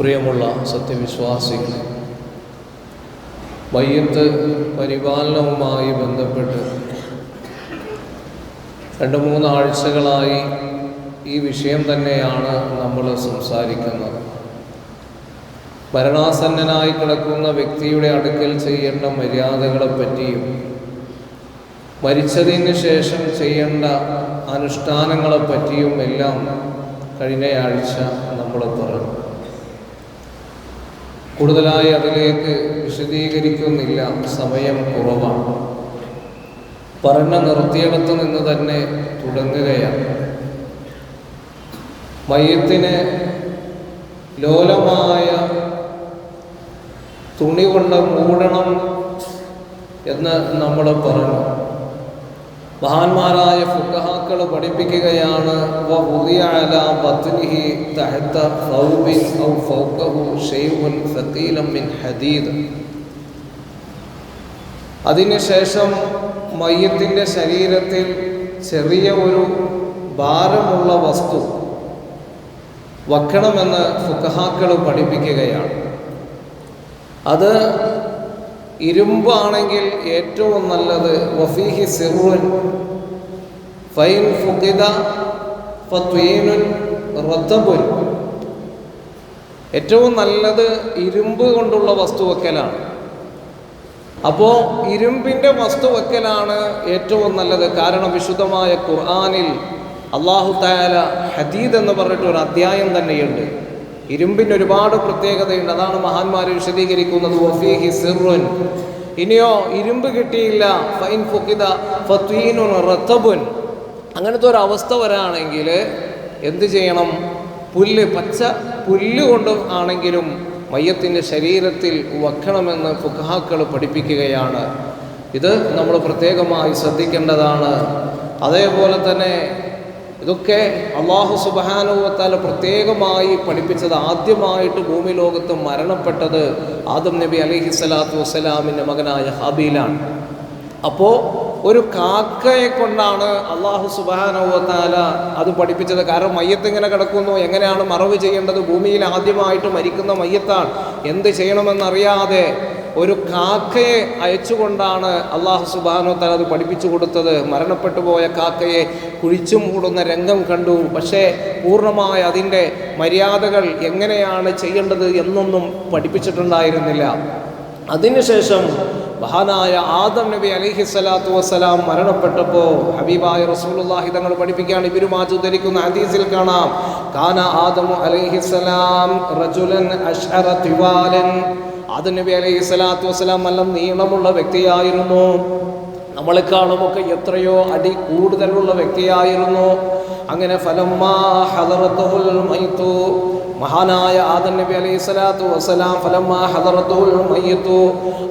പ്രിയമുള്ള സത്യവിശ്വാസികളെ മയ്യത്ത് പരിപാലനവുമായി ബന്ധപ്പെട്ട് രണ്ട് മൂന്നാഴ്ചകളായി ഈ വിഷയം തന്നെയാണ് നമ്മൾ സംസാരിക്കുന്നത്. മരണാസന്നനായി കിടക്കുന്ന വ്യക്തിയുടെ അടുക്കൽ ചെയ്യേണ്ട മര്യാദകളെപ്പറ്റിയും മരിച്ചതിന് ശേഷം ചെയ്യേണ്ട അനുഷ്ഠാനങ്ങളെപ്പറ്റിയും എല്ലാം കഴിഞ്ഞയാഴ്ച നമ്മൾ പറഞ്ഞു. കൂടുതലായി അതിലേക്ക് വിശദീകരിക്കുന്നില്ല. സമയം കുറവാണ്. പറഞ്ഞ നിർത്തിയിടത്ത് നിന്ന് തന്നെ തുടങ്ങുകയാണ്. മയത്തിന് ലോലമായ തുണി കൊണ്ട് മൂടണം എന്ന് നമ്മൾ പറഞ്ഞു. മഹാന്മാരായ ഫുക്കഹാക്കൾ പഠിപ്പിക്കുകയാണ് അതിനുശേഷം മയ്യത്തിന്റെ ശരീരത്തിൽ ചെറിയ ഒരു ഭാരമുള്ള വസ്തു വക്കണമെന്ന് ഫുക്കഹാക്കൾ പഠിപ്പിക്കുകയാണ്. അത് ഇരുമ്പാണെങ്കിൽ ഏറ്റവും നല്ലത് വഫീഹി സിറുൻ ഫൈൻ ഫുഖിദ ഫീനുൻ റത്തബുൻ ഏറ്റവും നല്ലത് ഇരുമ്പ് കൊണ്ടുള്ള വസ്തു വെക്കലാണ്. അപ്പോൾ ഇരുമ്പിന്റെ ഏറ്റവും നല്ലത്. കാരണം വിശുദ്ധമായ ഖുർആാനിൽ അള്ളാഹു താല ഹദീദ് എന്ന് പറഞ്ഞിട്ട് ഒരു അധ്യായം തന്നെയുണ്ട്. ഇരുമ്പിന് ഒരുപാട് പ്രത്യേകതയുണ്ട്. അതാണ് മഹാന്മാർ വിശദീകരിക്കുന്നത്. വഫീഹി ഇനിയോ ഇരുമ്പ് കിട്ടിയില്ല. ഫൈൻ റത്തബുൻ. അങ്ങനത്തെ ഒരു അവസ്ഥ വരാണെങ്കിൽ എന്ത് ചെയ്യണം? പുല്ല് പച്ച പുല്ല് കൊണ്ട് ആണെങ്കിലും മയ്യത്തിന്റെ ശരീരത്തിൽ വയ്ക്കണമെന്ന് ഫുഖാക്കൾ പഠിപ്പിക്കുകയാണ്. ഇത് നമ്മൾ പ്രത്യേകമായി ശ്രദ്ധിക്കേണ്ടതാണ്. അതേപോലെ തന്നെ ഇതൊക്കെ അള്ളാഹു സുബാനുവത്താൽ പ്രത്യേകമായി പഠിപ്പിച്ചത് ആദ്യമായിട്ട് ഭൂമി ലോകത്ത് മരണപ്പെട്ടത് ആദം നബി അലഹി സ്വലാത്തു വസ്സലാമിന്റെ മകനായ ഹബീലാണ്. അപ്പോൾ ഒരു കാക്കയെ കൊണ്ടാണ് അള്ളാഹു സുബാനുവത്താല അത് പഠിപ്പിച്ചത്. കാരണം മയ്യത്ത് എങ്ങനെ കിടക്കുന്നു. എങ്ങനെയാണ് മറവ് ചെയ്യേണ്ടത്? ഭൂമിയിൽ ആദ്യമായിട്ട് മരിക്കുന്ന മയ്യത്താണ്. എന്ത് ചെയ്യണമെന്നറിയാതെ ഒരു കാക്കയെ അയച്ചുകൊണ്ടാണ് അള്ളാഹു സുബാനോ തല അത് പഠിപ്പിച്ചു കൊടുത്തത്. മരണപ്പെട്ടു പോയ കാക്കയെ കുഴിച്ചു മൂടുന്ന രംഗം കണ്ടു. പക്ഷേ പൂർണമായ അതിന്റെ മര്യാദകൾ എങ്ങനെയാണ് ചെയ്യേണ്ടത് എന്നൊന്നും പഠിപ്പിച്ചിട്ടുണ്ടായിരുന്നില്ല. അതിനുശേഷം മഹാനായ ആദം നബി അലിഹി സ്വലാത്തു വസ്സലാം മരണപ്പെട്ടപ്പോൾ ഹബീബായ റസൂലുള്ളാഹി തങ്ങൾ പഠിപ്പിക്കുകയാണ്. ഇബിരുമാജ് ധരിക്കുന്ന ഹദീസിൽ കാണാം. കാന ആദമു അലൈഹി സ്വലാം റജുലൻ അഷ്അറ തിവാലൻ ആദം നബി അലൈഹി സ്വലാത്തു വസ്സലാം നല്ല നീളമുള്ള വ്യക്തിയായിരുന്നു. നമ്മളെക്കാളുമൊക്കെ എത്രയോ അടി കൂടുതലുള്ള വ്യക്തിയായിരുന്നു. അങ്ങനെ മഹാനായ ആദൻ നബി അലൈഹി സ്വലാത്തു വസ്സലാം ഫലമ്മാ ഹദറത്തുൽ മയ്യത്തു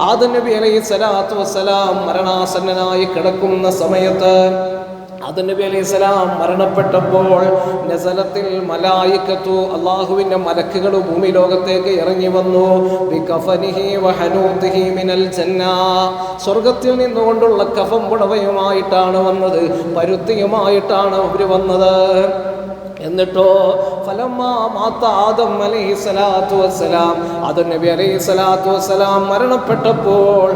ആദൻ നബി അലൈഹി സ്വലാത്തു വസ്സലാം മരണാസന്നനായി കിടക്കുന്ന സമയത്ത് ആദൻ നബി മരണപ്പെട്ടപ്പോൾ നസലത്തിൽ മലായിക്കത്തു അള്ളാഹുവിന്റെ മലക്കുകൾ ഭൂമി ലോകത്തേക്ക് ഇറങ്ങി വന്നു. മിനൽ സ്വർഗത്തിൽ നിന്നുകൊണ്ടുള്ള കഫം പുടവയുമായിട്ടാണ് വന്നത്. പരുത്തിയുമായിട്ടാണ് അവർ വന്നത്. എന്നിട്ടോ മരണപ്പെട്ടപ്പോൾ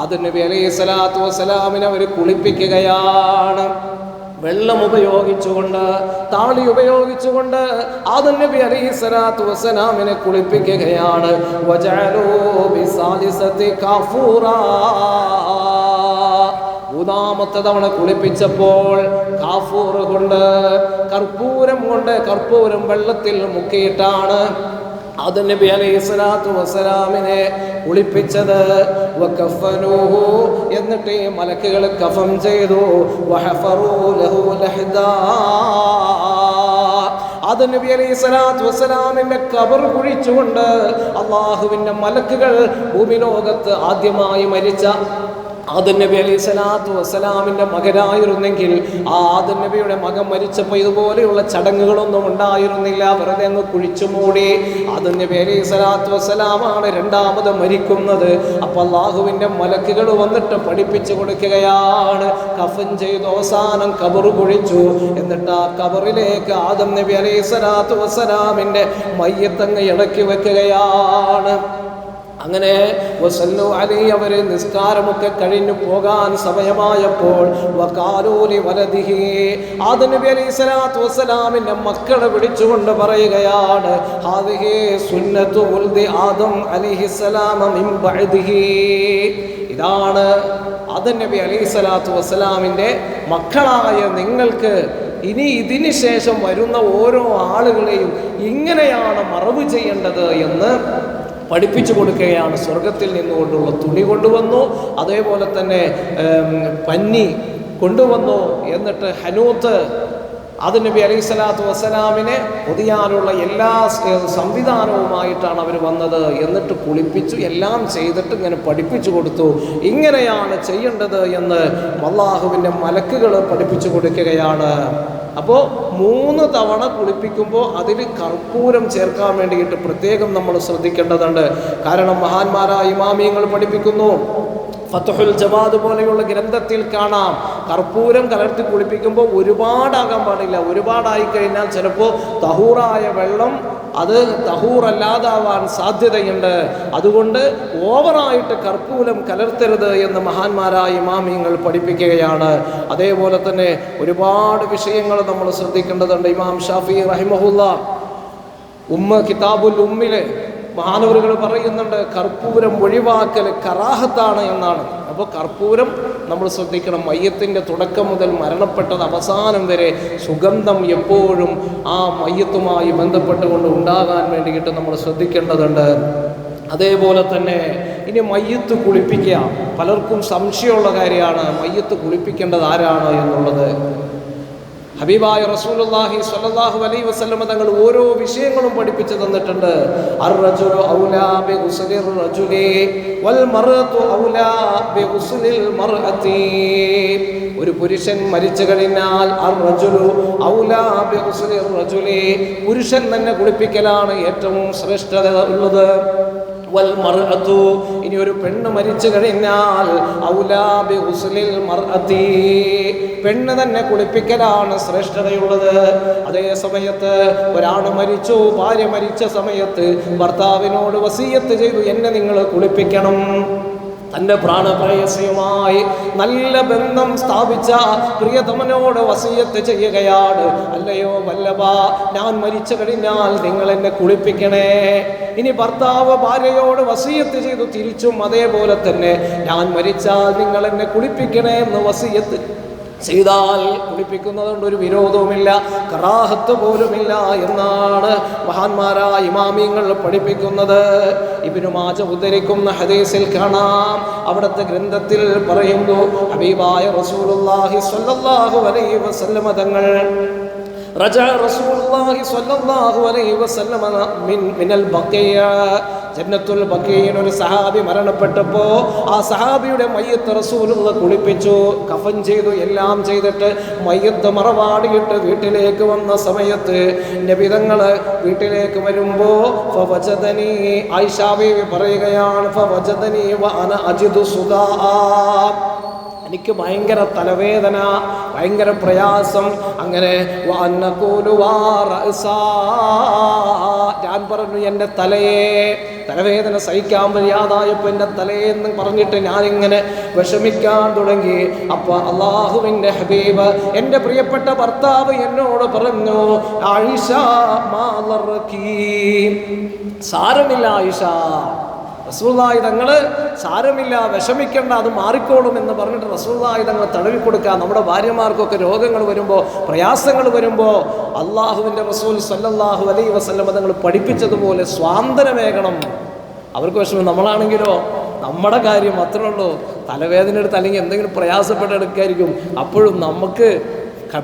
ആദം നബി അലൈഹി സ്വലാത്തു വസ്സലാമിനെ അവർ കുളിപ്പിക്കുകയാണ്. വെള്ളം ഉപയോഗിച്ചുകൊണ്ട് താളി ഉപയോഗിച്ചുകൊണ്ട് ആദം നബി അലൈഹി സ്വലാത്തു വസ്സലാമിനെ കുളിപ്പിക്കുകയാണ്. മൂന്നാമത്തെ തവണ കുളിപ്പിച്ചപ്പോൾ കാഫൂർ കൊണ്ട് കർപ്പൂരം കൊണ്ട് കർപ്പൂരം വെള്ളത്തിൽ മുക്കിയിട്ടാണ് അത് നബി അലൈഹി സ്വലാത്തു വസ്സലാമിനെ കുളിപ്പിച്ചത്. എന്നിട്ട് മലക്കുകൾ കഫം ചെയ്തു. അത് നബി അലൈഹി സ്വലാത്തു വസ്സലാമിന്റെ കബർ കുഴിച്ചുകൊണ്ട് അള്ളാഹുവിന്റെ മലക്കുകൾ ഭൂമിലോകത്ത് ആദ്യമായി മരിച്ച ആദൻ നബി അലൈഹി സ്വലാത്തു വസ്സലാമിന്റെ മകനായിരുന്നെങ്കിൽ ആ ആദം നബിയുടെ മകൻ മരിച്ചപ്പോൾ ഇതുപോലെയുള്ള ചടങ്ങുകളൊന്നും ഉണ്ടായിരുന്നില്ല. വെറുതെ അങ്ങ് കുഴിച്ചു മൂടി. ആദൻ നബി അലൈഹി സ്വലാത്തു വസ്സലാമാണ് രണ്ടാമത് മരിക്കുന്നത്. അപ്പോൾ അള്ളാഹുവിന്റെ മലക്കുകൾ വന്നിട്ട് പഠിപ്പിച്ചു കൊടുക്കുകയാണ്. കഫൻ ചെയ്തു അവസാനം കബറ് കുഴിച്ചു. എന്നിട്ട് ആ കബറിലേക്ക് ആദം നബി അലൈഹി സ്വലാത്തു വസ്സലാമിന്റെ മയ്യത്തങ്ങ് ഇടക്കി വെക്കുകയാണ്. അങ്ങനെ വസല്ലു അവർ നിസ്കാരമൊക്കെ കഴിഞ്ഞു പോകാൻ സമയമായപ്പോൾ വകാലൂലി അലൈഹി മക്കളെ വിളിച്ചുകൊണ്ട് പറയുകയാണ് ഇതാണ് ആദം നബി അലൈഹി സ്വലാത്തു വസ്സലാമിന്റെ മക്കളായ നിങ്ങൾക്ക് ഇനി ഇതിന് ശേഷം വരുന്ന ഓരോ ആളുകളെയും ഇങ്ങനെയാണ് മറവ് ചെയ്യേണ്ടത് എന്ന് പഠിപ്പിച്ചു കൊടുക്കുകയാണ്. സ്വർഗത്തിൽ നിന്നുകൊണ്ടുള്ള തുണി കൊണ്ടുവന്നു. അതേപോലെ തന്നെ പന്നി കൊണ്ടുവന്നു എന്നിട്ട് ഹനൂത്ത് അത് നബി അലൈഹി സ്വലാത്തു വസ്സലാമിനെ പൊതിയാനുള്ള എല്ലാ സംവിധാനവുമായിട്ടാണ് അവർ വന്നത്. എന്നിട്ട് കുളിപ്പിച്ചു എല്ലാം ചെയ്തിട്ട് ഇങ്ങനെ പഠിപ്പിച്ചു കൊടുത്തു. ഇങ്ങനെയാണ് ചെയ്യേണ്ടത് എന്ന് അള്ളാഹുവിന്റെ മലക്കുകൾ പഠിപ്പിച്ചു കൊടുക്കുകയാണ്. അപ്പോൾ മൂന്ന് തവണ കുളിപ്പിക്കുമ്പോൾ അതിൽ കർപ്പൂരം ചേർക്കാൻ വേണ്ടിയിട്ട് പ്രത്യേകം നമ്മൾ ശ്രദ്ധിക്കേണ്ടതുണ്ട്. കാരണം മഹാന്മാരായ ഇമാമിയങ്ങൾ പഠിപ്പിക്കുന്നു. ഫത്തുഹുൽ ജവാദ് പോലെയുള്ള ഗ്രന്ഥത്തിൽ കാണാം. കർപ്പൂരം കലർത്തി കുളിപ്പിക്കുമ്പോൾ ഒരുപാടാകാൻ പാടില്ല. ഒരുപാടായി കഴിഞ്ഞാൽ ചിലപ്പോൾ തഹൂറായ വെള്ളം അത് തഹൂറല്ലാതാവാൻ സാധ്യതയുണ്ട്. അതുകൊണ്ട് ഓവറായിട്ട് കർപ്പൂരം കലർത്തരുത് എന്ന് മഹാന്മാരായ ഇമാമിയങ്ങൾ പഠിപ്പിക്കുകയാണ്. അതേപോലെ തന്നെ ഒരുപാട് വിഷയങ്ങൾ നമ്മൾ ശ്രദ്ധിക്കേണ്ടതുണ്ട്. ഇമാം ഷാഫി റഹിമഹുല്ല ഉമ്മ കിതാബുൽ ഉമ്മിൽ മഹാനവറുകൾ പറയുന്നുണ്ട് കർപ്പൂരം ഒഴിവാക്കൽ കറാഹത്താണ് എന്നാണ്. അപ്പോൾ കർപ്പൂരം നമ്മൾ ശ്രദ്ധിക്കണം മയ്യത്തിന്റെ തുടക്കം മുതൽ മരണപ്പെട്ടത് അവസാനം വരെ സുഗന്ധം എപ്പോഴും ആ മയ്യത്തുമായി ബന്ധപ്പെട്ടുകൊണ്ട് ഉണ്ടാകാൻ വേണ്ടിയിട്ട് നമ്മൾ ശ്രദ്ധിക്കേണ്ടതുണ്ട്. അതേപോലെ തന്നെ ഇനി മയ്യത്ത് കുളിപ്പിക്കുക. പലർക്കും സംശയമുള്ള കാര്യമാണ് മയ്യത്ത് കുളിപ്പിക്കേണ്ടത് ആരാണ് എന്നുള്ളത്. ഹബീബായ റസൂലുള്ളാഹി സ്വല്ലല്ലാഹു അലൈഹി വസല്ലമ തങ്ങൾ ഓരോ വിഷയങ്ങളും പഠിപ്പിച്ചു തന്നിട്ടുണ്ട്. അർറജുലു ഔലാ ബിഗുസ്ലിർ റജുലി വൽ മർഅതു ഔലാ ബിഗുസ്ലിൽ മർഅതി ഒരു പുരുഷൻ മരിച്ചു കഴിഞ്ഞാൽ അർറജുലു ഔലാ ബിഗുസ്ലിർ റജുലി. പുരുഷൻ തന്നെ കുളിപ്പിക്കലാണ് ഏറ്റവും ശ്രേഷ്ഠത ഉള്ളത്. വൽ മർഅതു ഇനി ഒരു പെണ്ണ് മരിച്ചു കഴിഞ്ഞാൽ ഔലാ ഉസ്ലിൽ മർഅതി പെണ്ണ് തന്നെ കുളിപ്പിക്കലാണ് ശ്രേഷ്ഠതയുള്ളത്. അതേ സമയത്ത് ഒരാൾ മരിച്ചു ഭാര്യ മരിച്ച സമയത്ത് ഭർത്താവിനോട് വസീയത്ത് ചെയ്തു എന്നെ നിങ്ങൾ കുളിപ്പിക്കണം. തന്റെ പ്രാണപ്രയസയുമായി നല്ല ബന്ധം സ്ഥാപിച്ച പ്രിയതമനോട് വസീയത്ത് ചെയ്യുകയാണ്. അല്ലയോ വല്ലഭ ഞാൻ മരിച്ചു കഴിഞ്ഞാൽ നിങ്ങൾ എന്നെ കുളിപ്പിക്കണേ. ഇനി ഭർത്താവ് ഭാര്യയോട് വസീയത്ത് ചെയ്തു തിരിച്ചും അതേപോലെ തന്നെ ഞാൻ മരിച്ചാൽ നിങ്ങൾ എന്നെ കുളിപ്പിക്കണേ എന്ന് വസീയത്ത് ചെയ്താൽ കുളിപ്പിക്കുന്നതുകൊണ്ട് ഒരു വിരോധവുമില്ല കറാഹത്ത് പോലുമില്ല എന്നാണ് മഹാന്മാരായ ഇമാമിയങ്ങൾ പഠിപ്പിക്കുന്നത്. ഇബിനു മാജ ഉദ്ധരിക്കുന്ന ഹദീസിൽ കാണാം അവിടുത്തെ ഗ്രന്ഥത്തിൽ പറയുന്നു ഹബീബായ റസൂലുള്ളാഹി സ്വല്ലല്ലാഹു അലൈഹി വസല്ലമ തങ്ങൾ റജ റസൂലുള്ളാഹി സ്വല്ലല്ലാഹു അലൈഹി വസല്ലമ മിൻ മിനൽ ബഖിയ ജന്നത്തുൽ ബക്കീൻ ഒരു സഹാബി മരണപ്പെട്ടപ്പോ ആ സഹാബിയുടെ മയ്യത്ത് റസൂലുള്ള കുളിപ്പിച്ചു കഫൻ ചെയ്തു എല്ലാം ചെയ്തിട്ട് മയ്യത്ത് മറവാടിയിട്ട് വീട്ടിലേക്ക് വന്ന സമയത്ത് നബിതങ്ങൾ വീട്ടിലേക്ക് വരുമ്പോ ഫവജദനി ആയിഷാ പറയുകയാണ് ഫവജദനി വ അന അജിദു സുദാ. എനിക്ക് ഭയങ്കര തലവേദന ഭയങ്കര പ്രയാസം. അങ്ങനെ ഞാൻ പറഞ്ഞു എന്റെ തലയെ തലവേദന സഹിക്കാൻ വയ്യാതായപ്പോൾ എന്റെ തലയെന്ന് പറഞ്ഞിട്ട് ഞാനിങ്ങനെ വിഷമിക്കാൻ തുടങ്ങി. അപ്പോൾ അള്ളാഹുവിന്റെ ഹബീബ് എന്റെ പ്രിയപ്പെട്ട ഭർത്താവ് എന്നോട് പറഞ്ഞു ആയിഷ. സാരമില്ല ആയിഷ. റസൂലായി തങ്ങൾ സാരമില്ല വിഷമിക്കേണ്ട അത് മാറിക്കോളും എന്ന് പറഞ്ഞിട്ട് റസൂള്ളായി തങ്ങൾ തടവി കൊടുക്കുക. നമ്മുടെ ഭാര്യമാർക്കൊക്കെ രോഗങ്ങൾ വരുമ്പോൾ പ്രയാസങ്ങൾ വരുമ്പോൾ അള്ളാഹുവിന്റെ റസൂൽ സല്ലല്ലാഹു അലൈ വസല്ലമ തങ്ങൾ പഠിപ്പിച്ചതുപോലെ സ്വാതന്ത്ര്യമേകണം അവർക്ക് വിഷമം നമ്മളാണെങ്കിലോ നമ്മുടെ കാര്യം അത്രേ ഉള്ളൂ. തലവേദന എടുത്ത് അല്ലെങ്കിൽ എന്തെങ്കിലും പ്രയാസപ്പെട്ടെടുക്കായിരിക്കും അപ്പോഴും നമുക്ക്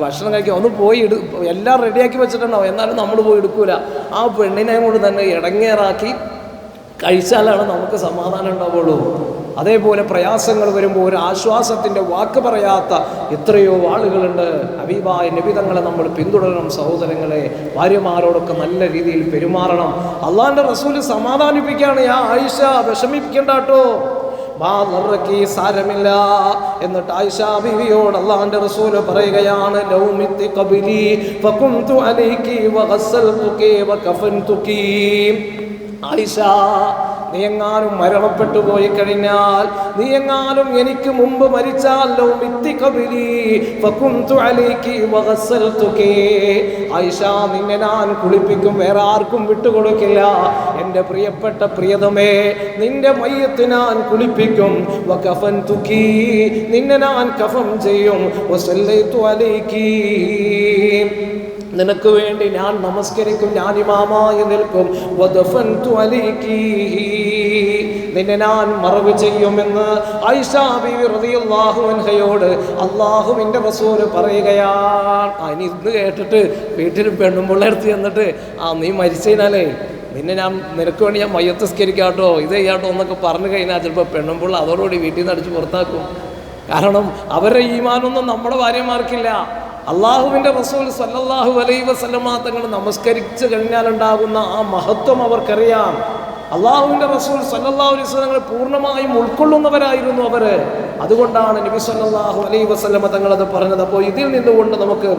ഭക്ഷണം കഴിക്കാൻ ഒന്ന് പോയി എടു എല്ലാം റെഡിയാക്കി വെച്ചിട്ടുണ്ടാവും. എന്നാലും നമ്മൾ പോയി എടുക്കൂല. ആ പെണ്ണിനെ കൊണ്ട് തന്നെ ഇടങ്ങേറാക്കി കഴിച്ചാലാണ് നമുക്ക് സമാധാനം ഉണ്ടാവുള്ളൂ. അതേപോലെ പ്രയാസങ്ങൾ വരുമ്പോൾ ഒരു ആശ്വാസത്തിന്റെ വാക്ക് പറയാത്ത എത്രയോ ആളുകളുണ്ട്. അബീബായ നിബിതങ്ങളെ നമ്മൾ പിന്തുടരണം സഹോദരങ്ങളെ. ഭാര്യമാരോടൊക്കെ നല്ല രീതിയിൽ പെരുമാറണം. അള്ളാഹിന്റെ റസൂൽ സമാധാനിപ്പിക്കുകയാണ്. ആ ആയിഷ വിഷമിപ്പിക്കണ്ട സാരമില്ല. എന്നിട്ട് ആയിഷ ബിവിയോട് അള്ളാഹിന്റെ റസൂൽ പറയുകയാണ് കബിലി ഫകുംതു അലൈകി വഗസ്സൽതുകി വകഫൻതുകി ആയിഷ നീ എങ്ങാനും മരണപ്പെട്ടു പോയി കഴിഞ്ഞാൽ നീ എങ്ങാനും എനിക്ക് മുമ്പ് മരിച്ചാലോ ആയിഷ നിന്നെ ഞാൻ കുളിപ്പിക്കും വേറെ ആർക്കും വിട്ടുകൊടുക്കില്ല. എന്റെ പ്രിയപ്പെട്ട പ്രിയതമേ നിന്റെ മയ്യത്ത് ഞാൻ കുളിപ്പിക്കും. വകഫൻ തുക്കി നിന്നെ ഞാൻ കഫം ചെയ്യും. വസല്ലൈതു അലൈകി നിനക്ക് വേണ്ടി ഞാൻ നമസ്കരിക്കും ഞാൻ ഇമാമായി നിൽക്കും. നിന്നെ ഞാൻ മറവ് ചെയ്യുമെന്ന് ഐഷാ ബീവി റളിയല്ലാഹു അൻഹയോട് അള്ളാഹുവിന്റെ റസൂൽ പറയുകയാണ്. അനി ഇന്ന് കേട്ടിട്ട് വീട്ടിൽ പെണ്ണുമ്പിള്ളേർത്ത് ചെന്നിട്ട് ആ നീ മരിച്ചതിനാലേ നിന്നെ ഞാൻ നിനക്ക് വേണ്ടി ഞാൻ മയ്യത്തസ്കരിക്കാട്ടോ ഇത് ചെയ്യാട്ടോ എന്നൊക്കെ പറഞ്ഞു കഴിഞ്ഞാൽ ചിലപ്പോൾ പെണ്ണുമ്പിള്ള അതോടുകൂടി വീട്ടിൽ നിന്ന് അടിച്ച് പുറത്താക്കും. കാരണം അവരുടെ ഈമാനൊന്നും നമ്മുടെ ഭാര്യമാർക്കില്ല. അള്ളാഹുവിന്റെ റസൂൽ സല്ലല്ലാഹു അലൈ വസല്ലമ തങ്ങൾ നമസ്കരിച്ച് കഴിഞ്ഞാലുണ്ടാകുന്ന ആ മഹത്വം അവർക്കറിയാം. അള്ളാഹുവിന്റെ റസൂൽ സല്ലല്ലാഹു അലൈഹി തങ്ങൾ പൂർണമായും ഉൾക്കൊള്ളുന്നവരായിരുന്നു അവർ. അതുകൊണ്ടാണ് നബി സല്ലല്ലാഹു അലൈഹി വസല്ലമ തങ്ങൾ അത് പറഞ്ഞത്. അപ്പോൾ ഇതിൽ നിന്നുകൊണ്ട് നമുക്ക്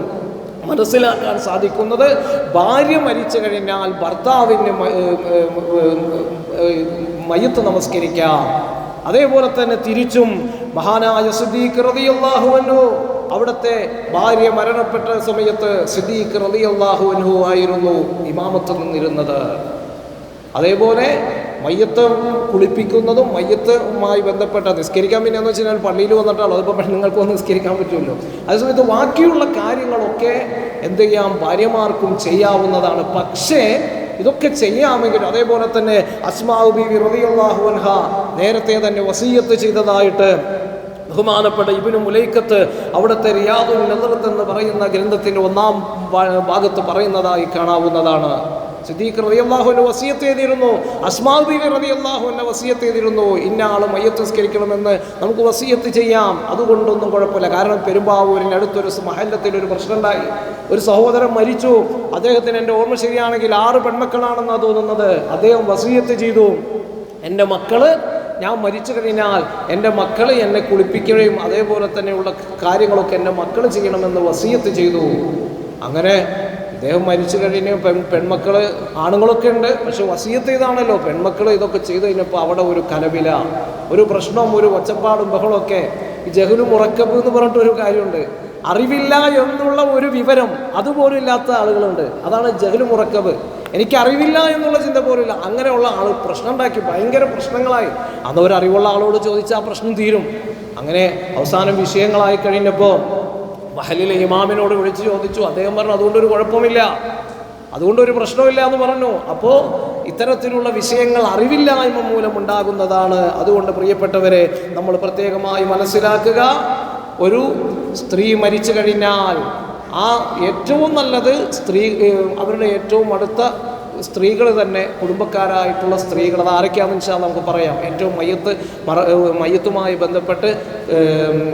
മനസ്സിലാക്കാൻ സാധിക്കുന്നത് ഭാര്യ മരിച്ചു കഴിഞ്ഞാൽ ഭർത്താവിന് മ- ഏ, ഏ, ഏ, ഏ, മയ്യത്ത് നമസ്കരിക്കാം. അതേപോലെ തന്നെ തിരിച്ചും മഹാനായ സുദ്ദീഖ് റളിയല്ലാഹു അൻഹു അവിടുത്തെ ഭാര്യ മരണപ്പെട്ട സമയത്ത് സിദ്ദീഖ് റളിയല്ലാഹു അൻഹു ആയിരുന്നു ഇമാമത്ത് നിന്നിരുന്നത്. അതേപോലെ മയ്യത്ത് കുളിപ്പിക്കുന്നതും മയ്യത്തുമായി ബന്ധപ്പെട്ട നിസ്കരിക്കാൻ പിന്നെ എന്ന് വെച്ചാൽ പള്ളിയിൽ വന്നിട്ടാണ് അതിപ്പോൾ പെണ്ണുങ്ങൾക്ക് വന്ന് നിസ്കരിക്കാൻ പറ്റുമല്ലോ. അതേസമയത്ത് ബാക്കിയുള്ള കാര്യങ്ങളൊക്കെ എന്ത് ചെയ്യാം? ഭാര്യമാർക്കും ചെയ്യാവുന്നതാണ്. പക്ഷേ ഇതൊക്കെ ചെയ്യാമെങ്കിൽ അതേപോലെ തന്നെ അസ്മാവ് ബി അൻഹ നേരത്തെ തന്നെ വസീയത്ത് ചെയ്തതായിട്ട് ബഹുമാനപ്പെട്ട ഇബിനു മുലൈക്കത്ത് അവിടുത്തെ റിയാദുൽ നദറത്ത് എന്ന് പറയുന്ന ഗ്രന്ഥത്തിന്റെ ഒന്നാം ഭാഗത്ത് പറയുന്നതായി കാണാവുന്നതാണ്. സിദ്ദീഖ് അൻഹു വസിയത്ത് ചെയ്തിരുന്നു അസ്മാൽ ബീവി അൻഹു വസിയത്ത് ചെയ്തിരുന്നു ഇന്ന ആൾ മയ്യത്തസ്കരിക്കണമെന്ന് നമുക്ക് വസിയത്ത് ചെയ്യാം. അതുകൊണ്ടൊന്നും കുഴപ്പമില്ല. കാരണം സ് മഹല്ലത്തിൽ ഒരു പ്രശ്നമുണ്ടായി. ഒരു സഹോദരൻ മരിച്ചു. അദ്ദേഹത്തിന് എന്റെ ഓർമ്മ ശരിയാണെങ്കിൽ ആറ് പെൺമക്കളാണെന്നാണ് തോന്നുന്നത്. അദ്ദേഹം വസീയത്ത് ചെയ്തു. എന്റെ മക്കൾ ഞാൻ മരിച്ചു കഴിഞ്ഞാൽ എന്റെ മക്കൾ എന്നെ കുളിപ്പിക്കുകയും അതേപോലെ തന്നെയുള്ള കാര്യങ്ങളൊക്കെ എന്റെ മക്കൾ ചെയ്യണമെന്ന് വസീയത്ത് ചെയ്തു. അങ്ങനെ ഇദ്ദേഹം മരിച്ചു കഴിഞ്ഞ് പെൺ പെൺമക്കൾ ആണുങ്ങളൊക്കെ ഉണ്ട്. പക്ഷെ വസീയത്ത് ചെയ്താണല്ലോ പെൺമക്കൾ ഇതൊക്കെ ചെയ്തു കഴിഞ്ഞപ്പോൾ അവിടെ ഒരു കനവില ഒരു പ്രശ്നവും ഒരു ഒച്ചപ്പാടും ബഹളമൊക്കെ. ഈ ജഹുലും ഉറക്കപ്പ് എന്ന് പറഞ്ഞിട്ട് ഒരു കാര്യമുണ്ട്. അറിവില്ല എന്നുള്ള ഒരു വിവരം അതുപോലും ഇല്ലാത്ത ആളുകളുണ്ട്. അതാണ് ജഹലും ഉറക്കവ് എനിക്ക് അറിവില്ല എന്നുള്ള ചിന്ത പോലില്ല അങ്ങനെയുള്ള ആൾ പ്രശ്നം ഉണ്ടാക്കി ഭയങ്കര പ്രശ്നങ്ങളായി. അന്ന് ഒരു അറിവുള്ള ആളോട് ചോദിച്ചാൽ ആ പ്രശ്നം തീരും. അങ്ങനെ അവസാനം വിഷയങ്ങളായി കഴിഞ്ഞപ്പോൾ മഹലിലെ ഇമാമിനോട് വിളിച്ച് ചോദിച്ചു. അദ്ദേഹം പറഞ്ഞു അതുകൊണ്ടൊരു കുഴപ്പമില്ല. അതുകൊണ്ടൊരു പ്രശ്നമില്ല എന്ന് പറഞ്ഞു. അപ്പോൾ ഇത്തരത്തിലുള്ള വിഷയങ്ങൾ അറിവില്ലായ്മ മൂലം ഉണ്ടാകുന്നതാണ്. അതുകൊണ്ട് പ്രിയപ്പെട്ടവരെ നമ്മൾ പ്രത്യേകമായി മനസ്സിലാക്കുക. ഒരു സ്ത്രീ മരിച്ചു കഴിഞ്ഞാൽ ആ ഏറ്റവും നല്ലത് സ്ത്രീ അവരുടെ ഏറ്റവും അടുത്ത സ്ത്രീകൾ തന്നെ കുടുംബക്കാരായിട്ടുള്ള സ്ത്രീകൾ അത് ആരൊക്കെയാണെന്ന് വെച്ചാൽ നമുക്ക് പറയാം. ഏറ്റവും മയ്യത്ത് മറ മയ്യത്തുമായി ബന്ധപ്പെട്ട്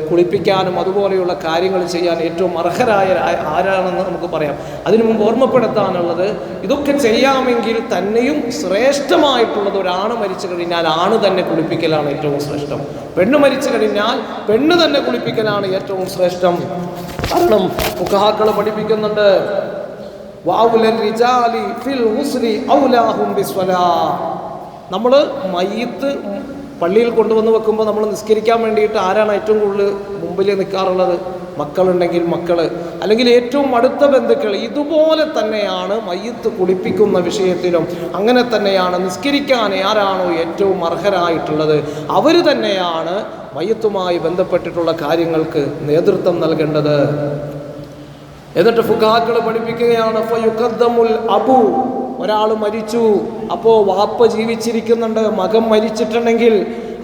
കുളിപ്പിക്കാനും അതുപോലെയുള്ള കാര്യങ്ങൾ ചെയ്യാൻ ഏറ്റവും അർഹരായ ആരാണെന്ന് നമുക്ക് പറയാം. അതിനു മുമ്പ് ഓർമ്മപ്പെടുത്താനുള്ളത് ഇതൊക്കെ ചെയ്യാമെങ്കിൽ തന്നെയും ശ്രേഷ്ഠമായിട്ടുള്ളത് ഒരാണ് മരിച്ചു കഴിഞ്ഞാൽ ആണ് തന്നെ കുളിപ്പിക്കലാണ് ഏറ്റവും ശ്രേഷ്ഠം. പെണ്ണ് മരിച്ചു കഴിഞ്ഞാൽ പെണ്ണ് തന്നെ കുളിപ്പിക്കലാണ് ഏറ്റവും ശ്രേഷ്ഠം. കാരണം മുഖാക്കൾ പഠിപ്പിക്കുന്നുണ്ട്. നമ്മൾ മയ്യത്ത് പള്ളിയിൽ കൊണ്ടുവന്ന് വെക്കുമ്പോൾ നമ്മൾ നിസ്കരിക്കാൻ വേണ്ടിയിട്ട് ആരാണ് ഏറ്റവും കൂടുതൽ മുമ്പിൽ നിൽക്കാറുള്ളത് മക്കളുണ്ടെങ്കിൽ മക്കൾ അല്ലെങ്കിൽ ഏറ്റവും അടുത്ത ബന്ധുക്കൾ ഇതുപോലെ തന്നെയാണ് മയ്യത്ത് കുളിപ്പിക്കുന്ന വിഷയത്തിലും അങ്ങനെ തന്നെയാണ് നിസ്കരിക്കാൻ ആരാണോ ഏറ്റവും അർഹരായിട്ടുള്ളത്. അവർ തന്നെയാണ് മയ്യത്തുമായി ബന്ധപ്പെട്ടിട്ടുള്ള കാര്യങ്ങൾക്ക് നേതൃത്വം നൽകേണ്ടത്. എന്നിട്ട് ഫുഖാക്കൾ പഠിപ്പിക്കുകയാണ് അബു ഒരാൾ മരിച്ചു. അപ്പോൾ വാപ്പ ജീവിച്ചിരിക്കുന്നുണ്ട് മകൻ മരിച്ചിട്ടുണ്ടെങ്കിൽ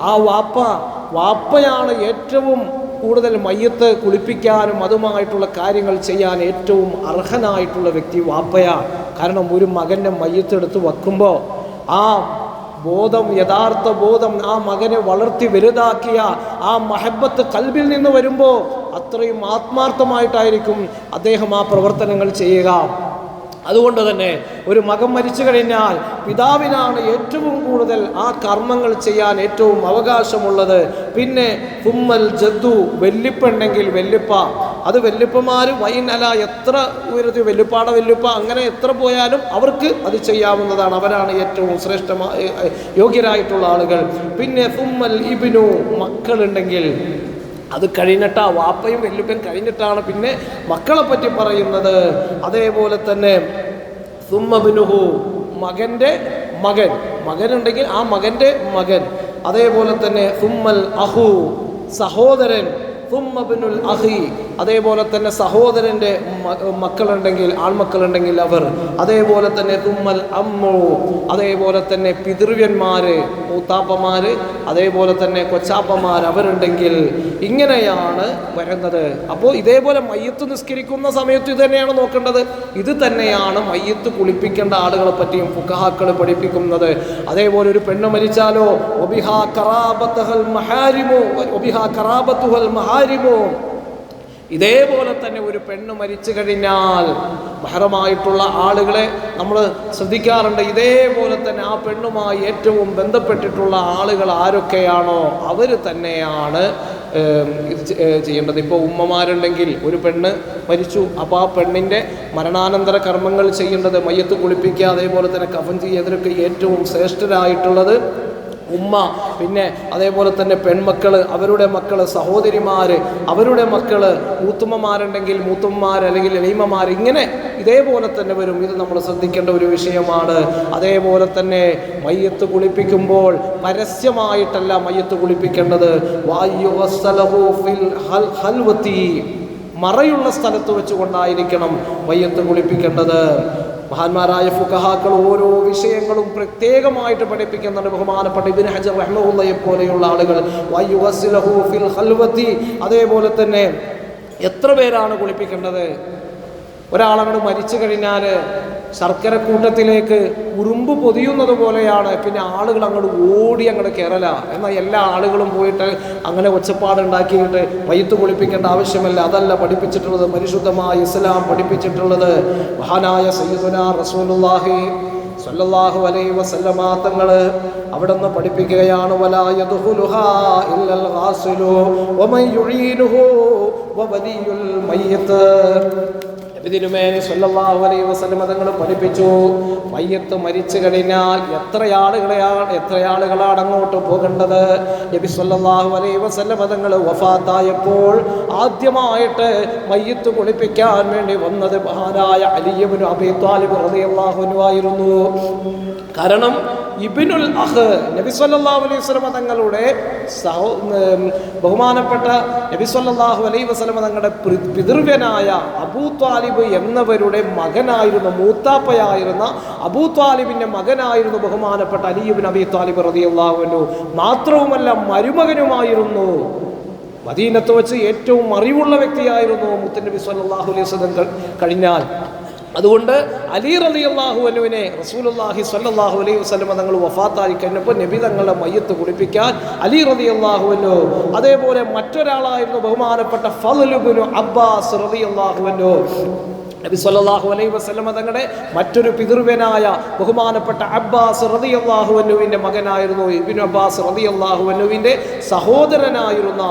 ആ വാപ്പ വാപ്പയാണ് ഏറ്റവും കൂടുതൽ മയ്യത്ത് കുളിപ്പിക്കാനും അതുമായിട്ടുള്ള കാര്യങ്ങൾ ചെയ്യാൻ ഏറ്റവും അർഹനായിട്ടുള്ള വ്യക്തി വാപ്പയാണ് കാരണം ഒരു മകന്റെ മയ്യത്തെടുത്ത് വയ്ക്കുമ്പോൾ ആ ബോധം യഥാർത്ഥ ബോധം ആ മകനെ വളർത്തി വലുതാക്കിയ ആ മഹബത്ത് കൽബിൽ നിന്ന് വരുമ്പോൾ അത്രയും ആത്മാർത്ഥമായിട്ടായിരിക്കും അദ്ദേഹം ആ പ്രവർത്തനങ്ങൾ ചെയ്യുക. അതുകൊണ്ട് തന്നെ ഒരു മകൻ മരിച്ചു കഴിഞ്ഞാൽ പിതാവിനാണ് ഏറ്റവും കൂടുതൽ ആ കർമ്മങ്ങൾ ചെയ്യാൻ ഏറ്റവും അവകാശമുള്ളത്. പിന്നെ കുമ്മൽ ജദ്ദു വെല്ലിപ്പുണ്ടെങ്കിൽ വെല്ലുപ്പ. അത് വെല്ലുപ്പമാർ വൈനല എത്ര ഉയരത്തിൽ വെല്ലുപ്പാട വെല്ലുപ്പ അങ്ങനെ എത്ര പോയാലും അവർക്ക് അത് ചെയ്യാവുന്നതാണ്. അവരാണ് ഏറ്റവും ശ്രേഷ്ഠമായ യോഗ്യരായിട്ടുള്ള ആളുകൾ. പിന്നെ കുമ്മൽ ഇബിനു മക്കളുണ്ടെങ്കിൽ അത് കഴിഞ്ഞിട്ടാ വാപ്പയും വെല്ലുപ്പൻ കഴിഞ്ഞിട്ടാണ് പിന്നെ മക്കളെ പറ്റി പറയുന്നത്. അതേപോലെ തന്നെ സുമ്മബിനുഹു മകന്റെ മകൻ. മകനുണ്ടെങ്കിൽ ആ മകന്റെ മകൻ. അതേപോലെ തന്നെ സുമ്മൽ അഹു സഹോദരൻ സുമ്മബിനുൽ അഹി. അതേപോലെ തന്നെ സഹോദരന്റെ മക്കളുണ്ടെങ്കിൽ ആൺമക്കളുണ്ടെങ്കിൽ അവർ അതേപോലെ തന്നെ തുമ്മൽ അമ്മോ അതേപോലെ തന്നെ പിതൃവ്യന്മാര് മൂത്താപ്പമാര് അതേപോലെ തന്നെ കൊച്ചാപ്പമാർ അവരുണ്ടെങ്കിൽ ഇങ്ങനെയാണ് വരുന്നത്. അപ്പോൾ ഇതേപോലെ മയ്യത്ത് നിസ്കരിക്കുന്ന സമയത്ത് ഇത് തന്നെയാണ് നോക്കേണ്ടത്. ഇത് തന്നെയാണ് മയ്യത്ത് കുളിപ്പിക്കേണ്ട ആളുകളെ പറ്റിയും ഫുഖഹാക്കൾ പഠിപ്പിക്കുന്നത്. അതേപോലെ ഒരു പെണ്ണ് മരിച്ചാലോ? ഒബിഹാ കറാബത്തുഹൽ മഹാരിമോ ഒബിഹാ കറാബത്തുഹൽ മഹാരിമോ. ഇതേപോലെ തന്നെ ഒരു പെണ്ണ് മരിച്ചു കഴിഞ്ഞാൽ മഹറമായിട്ടുള്ള ആളുകളെ നമ്മൾ ശ്രദ്ധിക്കാറുണ്ട്. ഇതേപോലെ തന്നെ ആ പെണ്ണുമായി ഏറ്റവും ബന്ധപ്പെട്ടിട്ടുള്ള ആളുകൾ ആരൊക്കെയാണോ അവർ തന്നെയാണ് ചെയ്യേണ്ടത്. ഇപ്പോൾ ഉമ്മമാരുണ്ടെങ്കിൽ ഒരു പെണ്ണ് മരിച്ചു അപ്പോൾ ആ പെണ്ണിന്റെ മരണാനന്തര കർമ്മങ്ങൾ ചെയ്യേണ്ടത് മയ്യത്ത് കുളിപ്പിക്കുക അതേപോലെ തന്നെ കഫൻ ചെയ്യുക ഇതിലൊക്കെ ഏറ്റവും ശ്രേഷ്ഠരായിട്ടുള്ളത് ഉമ്മ പിന്നെ അതേപോലെ തന്നെ പെൺമക്കൾ അവരുടെ മക്കൾ സഹോദരിമാർ അവരുടെ മക്കൾ മൂത്തുമ്മമാരുണ്ടെങ്കിൽ മൂത്തുമ്മമാർ അല്ലെങ്കിൽ എളിമമാർ ഇങ്ങനെ ഇതേപോലെ തന്നെ വരും. ഇത് നമ്മൾ ശ്രദ്ധിക്കേണ്ട ഒരു വിഷയമാണ്. അതേപോലെ തന്നെ മയ്യത്ത് കുളിപ്പിക്കുമ്പോൾ പരസ്യമായിട്ടല്ല മയ്യത്ത് കുളിപ്പിക്കേണ്ടത്. മറയുള്ള സ്ഥലത്ത് വെച്ചുകൊണ്ടായിരിക്കണം മയ്യത്ത് കുളിപ്പിക്കേണ്ടത്. മഹാന്മാരായ ഫുഖഹാക്കൾ ഓരോ വിഷയങ്ങളും പ്രത്യേകമായിട്ട് പഠിപ്പിക്കുന്നുണ്ട്. ബഹുമാനപ്പെട്ട ഇബിൻ ഹജർ റഹ്മുള്ളയെ പോലെയുള്ള ആളുകൾ. ഫിൽ അതേപോലെ തന്നെ എത്ര പേരാണ് കുളിപ്പിക്കേണ്ടത്? ഒരാളങ്ങോട് മരിച്ചു കഴിഞ്ഞാൽ ശർക്കര കൂട്ടത്തിലേക്ക് ഉറുമ്പ് പൊതിയുന്നത് പോലെയാണ് പിന്നെ ആളുകൾ അങ്ങോട്ട് ഓടി അങ്ങോട്ട് കയറല എന്നാൽ എല്ലാ ആളുകളും പോയിട്ട് അങ്ങനെ ഒച്ചപ്പാടുണ്ടാക്കിയിട്ട് വയ്യത്ത് കുളിപ്പിക്കേണ്ട ആവശ്യമല്ല. അതല്ല പഠിപ്പിച്ചിട്ടുള്ളത് പരിശുദ്ധമായ ഇസ്ലാം പഠിപ്പിച്ചിട്ടുള്ളത്. മഹാനായ സയ്യിദുന റസൂലുല്ലാഹി സല്ലല്ലാഹു അലൈഹി വസല്ലമ തങ്ങൾ അവിടെ നിന്ന് പഠിപ്പിക്കുകയാണ് വലാ നബിതിരുമേനി സല്ലല്ലാഹു അലൈഹി വസല്ലം തങ്ങൾ പഠിപ്പിച്ചു. വയ്യത്ത് മരിച്ചു കഴിഞ്ഞാൽ എത്ര ആളുകളെയാണ് എത്ര അങ്ങോട്ട് പോകേണ്ടത്? നബി സല്ലല്ലാഹു അലൈഹി വസല്ലം തങ്ങൾ വഫാത്തായപ്പോൾ ആദ്യമായിട്ട് മയ്യത്ത് കുളിപ്പിക്കാൻ വേണ്ടി വന്നത് മഹാനായ അലിയബിനു അബി താലിബ് റളിയല്ലാഹു അൻഹു ആയിരുന്നു. കാരണം ഇബിനുൽ അഹ് നബി സല്ലല്ലാഹു അലൈഹി വസ്ലമ തങ്ങളുടെ സഹോ ബഹുമാനപ്പെട്ട നബി സല്ലല്ലാഹു അലൈഹി വസ്ലമ തങ്ങളുടെ പിതൃവ്യനായ അബൂ ത്വാലിബ് എന്നവരുടെ മകനായിരുന്നു മൂത്താപ്പയായിരുന്ന അബൂ ത്വാലിബിന്റെ മകനായിരുന്നു ബഹുമാനപ്പെട്ട അലിയുബിൻ അബി റളിയല്ലാഹു അൻഹു. മാത്രവുമല്ല മരുമകനുമായിരുന്നു. മദീനത്ത് വെച്ച് ഏറ്റവും അറിവുള്ള വ്യക്തിയായിരുന്നു മുത്തനബി സല്ലല്ലാഹു അലൈഹി വസ്ലം കഴിഞ്ഞാൽ. അതുകൊണ്ട് അലി റലി അള്ളാഹു അനുവിനെ റസൂലുല്ലാഹി സല്ലാഹു അലൈഹി വസ്ലമ തങ്ങൾ വഫാത്തായി കഴിഞ്ഞപ്പോൾ നബി തങ്ങളുടെ മയ്യത്ത് കുളിപ്പിക്കാൻ അലി റലി അള്ളാഹു അനു അതേപോലെ മറ്റൊരാളായിരുന്നു ബഹുമാനപ്പെട്ട ഫലുബുനു അബ്ബാസ് റലി അള്ളാഹു അനു നബി സല്ലല്ലാഹു അലൈഹി വസ്ലമ തങ്ങളുടെ മറ്റൊരു പിതൃവേനായ ബഹുമാനപ്പെട്ട അബ്ബാസ് റളിയല്ലാഹു അൻഹുവിന്റെ മകനായിരുന്നു. ഇബ്നു അബ്ബാസ് റളിയല്ലാഹു അൻഹുവിന്റെ സഹോദരനായിരുന്ന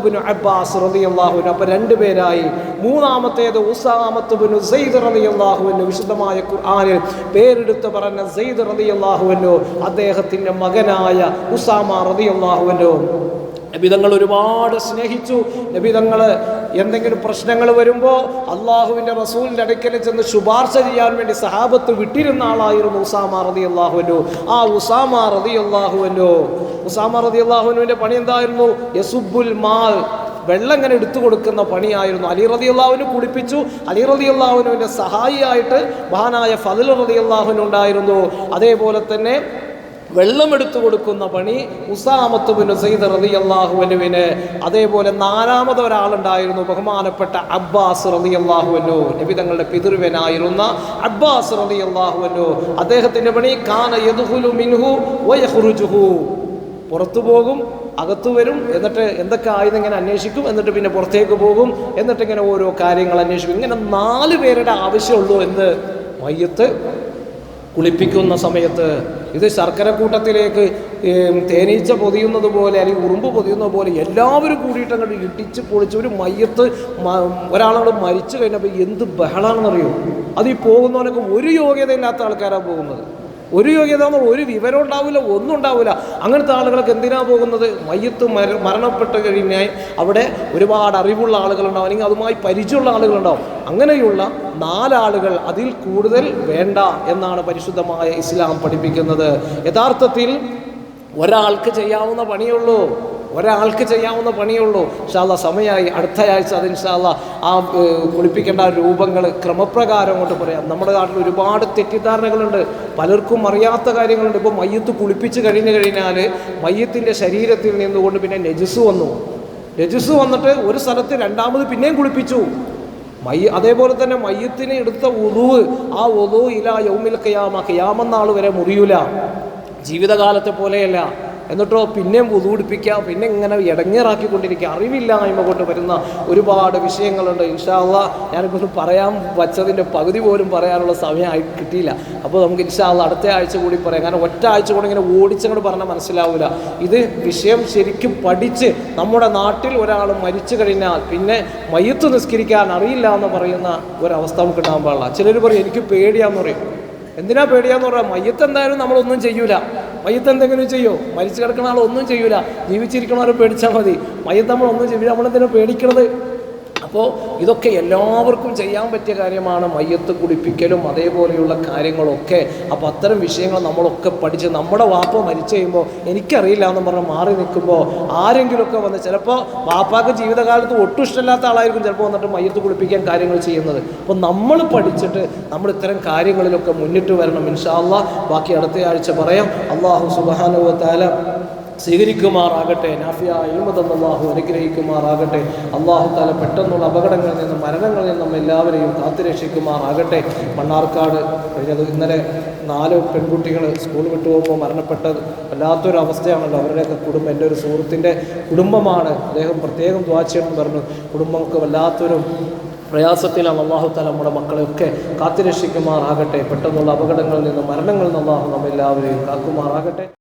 ഇബ്നു അബ്ബാസ് റളിയല്ലാഹു അൻഹു. അപ്പോൾ രണ്ട് പേരായി. മൂന്നാമത്തേത് ഉസാമത്ത് ഇബ്നു സെയ്ദ് റളിയല്ലാഹു അൻഹു. വിശുദ്ധമായ ഖുർആനിൽ പേരെടുത്ത് പറഞ്ഞ സെയ്ദ് റളിയല്ലാഹു അൻഹു അദ്ദേഹത്തിന്റെ മകനായ ഉസാമ റളിയല്ലാഹു അൻഹു. നബിതങ്ങൾ ഒരുപാട് സ്നേഹിച്ചു. നബിതങ്ങൾ എന്തെങ്കിലും പ്രശ്നങ്ങൾ വരുമ്പോൾ അള്ളാഹുവിന്റെ റസൂലിന്റെ അടുക്കൽ ചെന്ന് ശുപാർശ ചെയ്യാൻ വേണ്ടി സഹാബത്ത് വിട്ടിരുന്ന ആളായിരുന്നു ഉസാമ റതി അള്ളാഹുവിനു ആ ഉസാമ റതി അള്ളാഹുവിനു ഉസാമ റതി അള്ളാഹുവിനുവിന്റെ പണി എന്തായിരുന്നു? യസുബുൽ മാൽ. വെള്ളം ഇങ്ങനെ എടുത്തു കൊടുക്കുന്ന പണിയായിരുന്നു. അലി റതി അള്ളാഹുവിനും കുളിപ്പിച്ചു. അലി റതി അള്ളാഹുവിനുവിന്റെ സഹായിയായിട്ട് മഹാനായ ഫതിൽ റതി അള്ളാഹുവിനുണ്ടായിരുന്നു അതേപോലെ തന്നെ വെള്ളം എടുത്തു കൊടുക്കുന്ന പണി ഉസാമത്തുബിന് ബിൻ സയ്യിദ് റളിയല്ലാഹുവിനുവിന് അതേപോലെ നാലാമത് ഒരാളുണ്ടായിരുന്നു ബഹുമാനപ്പെട്ട അബ്ബാസ് റളിയല്ലാഹുവിനു നബി തങ്ങളുടെ പിതൃവനായിരുന്ന അബ്ബാസ് റളിയല്ലാഹുവിനു അദ്ദേഹത്തിന്റെ പണി കാന മിൻഹു പുറത്തു പോകും അകത്തു വരും എന്നിട്ട് എന്തൊക്കെ ആയുധം ഇങ്ങനെ അന്വേഷിക്കും എന്നിട്ട് പിന്നെ പുറത്തേക്ക് പോകും എന്നിട്ട് ഇങ്ങനെ ഓരോ കാര്യങ്ങൾ അന്വേഷിക്കും. ഇങ്ങനെ നാല് പേരുടെ ആവശ്യമുള്ളൂ എന്ന് മയ്യത്ത് കുളിപ്പിക്കുന്ന സമയത്ത് ഇത് ശർക്കര കൂട്ടത്തിലേക്ക് തേനീച്ച പൊതിയുന്നത് പോലെ അല്ലെങ്കിൽ ഉറുമ്പ് പൊതിയുന്നത് പോലെ എല്ലാവരും കൂടിയിട്ട് അങ്ങോട്ട് ഇട്ടിച്ച് പൊളിച്ച് ഒരു മയ്യത്ത് ഒരാളോട് മരിച്ചു കഴിഞ്ഞപ്പോൾ എന്ത് ബഹളാണെന്നറിയോ? അത് ഈ പോകുന്നവനൊക്കെ ഒരു യോഗ്യതയില്ലാത്ത ആൾക്കാരാണ് പോകുന്നത്. ഒരു യോഗ്യത എന്നുള്ള ഒരു വിവരം ഉണ്ടാവില്ല ഒന്നും ഉണ്ടാവില്ല. അങ്ങനത്തെ ആളുകൾക്ക് എന്തിനാ പോകുന്നത്? മയ്യത്ത് മര മരണപ്പെട്ട് കഴിഞ്ഞാൽ അവിടെ ഒരുപാട് അറിവുള്ള ആളുകളുണ്ടാവും അല്ലെങ്കിൽ അതുമായി പരിചയമുള്ള ആളുകളുണ്ടാവും. അങ്ങനെയുള്ള നാലാളുകൾ അതിൽ കൂടുതൽ വേണ്ട എന്നാണ് പരിശുദ്ധമായ ഇസ്ലാം പഠിപ്പിക്കുന്നത്. യഥാർത്ഥത്തിൽ ഒരാൾക്ക് ചെയ്യാവുന്ന പണിയുള്ളൂ ഒരാൾക്ക് ചെയ്യാവുന്ന പണിയുള്ളൂ ഇൻഷാല്ല സമയമായി. അടുത്ത ആഴ്ച അത് ഇൻഷാല്ല ആ കുളിപ്പിക്കേണ്ട രൂപങ്ങൾ ക്രമപ്രകാരം കൊണ്ട് പറയാം. നമ്മുടെ നാട്ടിൽ ഒരുപാട് തെറ്റിദ്ധാരണകളുണ്ട്. പലർക്കും അറിയാത്ത കാര്യങ്ങളുണ്ട്. ഇപ്പോൾ മയ്യത്ത് കുളിപ്പിച്ച് കഴിഞ്ഞു കഴിഞ്ഞാൽ മയ്യത്തിന്റെ ശരീരത്തിൽ നിന്നുകൊണ്ട് പിന്നെ നെജസ് വന്നു. നെജസ് വന്നിട്ട് ഒരു സ്ഥലത്ത് രണ്ടാമത് പിന്നെയും കുളിപ്പിച്ചു. മയ്യ അതേപോലെ തന്നെ മയ്യത്തിന് എടുത്ത ഒതുവ് ആ ഒതുവ് ഇല യൗമിൽ കയാമ കയാമെന്നാൾ വരെ മുറിയൂല. ജീവിതകാലത്തെ പോലെയല്ല. എന്നിട്ടോ പിന്നെയും പുതുപിടിപ്പിക്കുക പിന്നെ ഇങ്ങനെ ഇടങ്ങേറാക്കിക്കൊണ്ടിരിക്കുക. അറിവില്ലായ്മ കൊണ്ട് വരുന്ന ഒരുപാട് വിഷയങ്ങളുണ്ട്. ഇൻഷാല്ല ഞാനിപ്പോൾ പറയാൻ വച്ചതിന്റെ പകുതി പോലും പറയാനുള്ള സമയമായി കിട്ടിയില്ല. അപ്പോൾ നമുക്ക് ഇൻഷാല്ല അടുത്ത ആഴ്ച കൂടി പറയാം. കാരണം ഒറ്റ ആഴ്ച കൂടെ ഇങ്ങനെ ഓടിച്ചങ്ങോട്ട് പറഞ്ഞാൽ മനസ്സിലാവില്ല ഇത് വിഷയം ശരിക്കും പഠിച്ച് നമ്മുടെ നാട്ടിൽ ഒരാൾ മരിച്ചു കഴിഞ്ഞാൽ പിന്നെ മയ്യത്ത് നിസ്കരിക്കാൻ അറിയില്ല എന്ന് പറയുന്ന ഒരവസ്ഥ നമുക്ക് ഉണ്ടാകാൻ പാടില്ല. ചിലർ പറയും എനിക്ക് പേടിയാന്ന് പറയും. എന്തിനാ പേടിയാന്ന് പറയാം മയ്യത്ത് എന്തായാലും നമ്മളൊന്നും ചെയ്യൂല. മയ്യത്ത് എന്തെങ്കിലും ചെയ്യോ? മരിച്ചു കിടക്കുന്ന ആളൊന്നും ചെയ്യൂല. ജീവിച്ചിരിക്കണവരെ പേടിച്ചാൽ മതി. മയ്യത്ത് നമ്മളൊന്നും ചെയ്യൂല. നമ്മളെന്തിനാ പേടിക്കണത്? അപ്പോൾ ഇതൊക്കെ എല്ലാവർക്കും ചെയ്യാൻ പറ്റിയ കാര്യമാണ് മയ്യത്ത് കുടിപ്പിക്കലും അതേപോലെയുള്ള കാര്യങ്ങളൊക്കെ. അപ്പോൾ അത്തരം വിഷയങ്ങൾ നമ്മളൊക്കെ പഠിച്ച് നമ്മുടെ വാപ്പ മരിച്ചു കഴിയുമ്പോൾ എനിക്കറിയില്ല എന്ന് പറഞ്ഞ് മാറി നിൽക്കുമ്പോൾ ആരെങ്കിലുമൊക്കെ വന്ന് ചിലപ്പോൾ വാപ്പാക്ക് ജീവിതകാലത്ത് ഒട്ടും ഇഷ്ടമില്ലാത്ത ആളായിരിക്കും ചിലപ്പോൾ വന്നിട്ട് മയ്യത്ത് കുളിപ്പിക്കാൻ കാര്യങ്ങൾ ചെയ്യുന്നത്. അപ്പോൾ നമ്മൾ പഠിച്ചിട്ട് നമ്മൾ ഇത്തരം കാര്യങ്ങളിലൊക്കെ മുന്നിട്ട് വരണം. ഇൻഷാല്ല ബാക്കി അടുത്ത ആഴ്ച പറയാം. അള്ളാഹു സുബാനുവത്താല സ്വീകരിക്കുമാറാകട്ടെ നാഫിയ അള്ളാഹു അനുഗ്രഹിക്കുമാറാകട്ടെ അള്ളാഹു തല പെട്ടെന്നുള്ള അപകടങ്ങളിൽ നിന്നും മരണങ്ങളിൽ നിന്നും എല്ലാവരെയും കാത്തുരക്ഷിക്കുമാറാകട്ടെ. മണ്ണാർക്കാട് കഴിഞ്ഞത് ഇന്നലെ നാല് പെൺകുട്ടികൾ സ്കൂൾ വിട്ടു പോകുമ്പോൾ മരണപ്പെട്ടത് വല്ലാത്തൊരു അവസ്ഥയാണല്ലോ. അവരുടെയൊക്കെ കുടുംബം എന്റെ ഒരു സുഹൃത്തിന്റെ കുടുംബമാണ്. അദ്ദേഹം പ്രത്യേകം ദ്വാച്ചയെന്ന് പറഞ്ഞു. കുടുംബങ്ങൾക്ക് വല്ലാത്തൊരു പ്രയാസത്തിലാണ് അള്ളാഹു താല നമ്മുടെ മക്കളെയൊക്കെ കാത്തുരക്ഷിക്കുമാറാകട്ടെ. പെട്ടെന്നുള്ള അപകടങ്ങളിൽ നിന്നും മരണങ്ങളിൽ നിന്ന് അള്ളാഹു നമ്മെല്ലാവരെയും കാക്കുമാറാകട്ടെ.